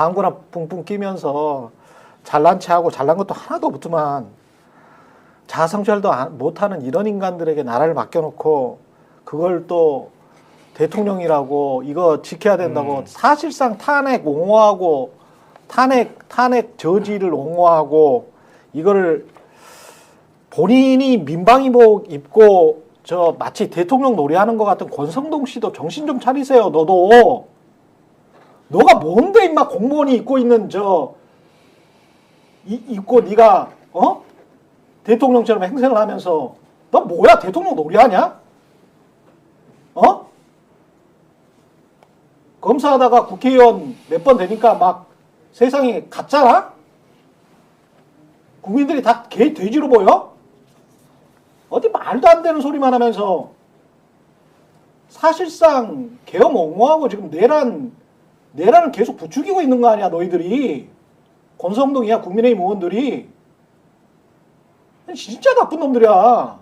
방구나 뿡뿡 끼면서 잘난 체하고 잘난 것도 하나도 없지만 자성찰도 안- 못하는 이런 인간들에게 나라를 맡겨놓고 그걸 또 대통령이라고 이거 지켜야 된다고 음. 사실상 탄핵 옹호하고 탄핵 탄핵 저지를 옹호하고 이거를 본인이 민방위복 입고 저 마치 대통령 놀이하는 것 같은 권성동 씨도 정신 좀 차리세요. 너도 너가 뭔데 임마 공무원이 입고 있는 저 이, 입고 네가 어 대통령처럼 행세를 하면서 너 뭐야 대통령 놀이하냐? 어? 검사하다가 국회의원 몇 번 되니까 막 세상에 갔잖아? 국민들이 다 개 돼지로 보여? 어디 말도 안 되는 소리만 하면서 사실상 계엄 옹호하고 지금 내란 내란을 계속 부추기고 있는 거 아니야 너희들이? 권성동이야 국민의힘 의원들이? 진짜 나쁜 놈들이야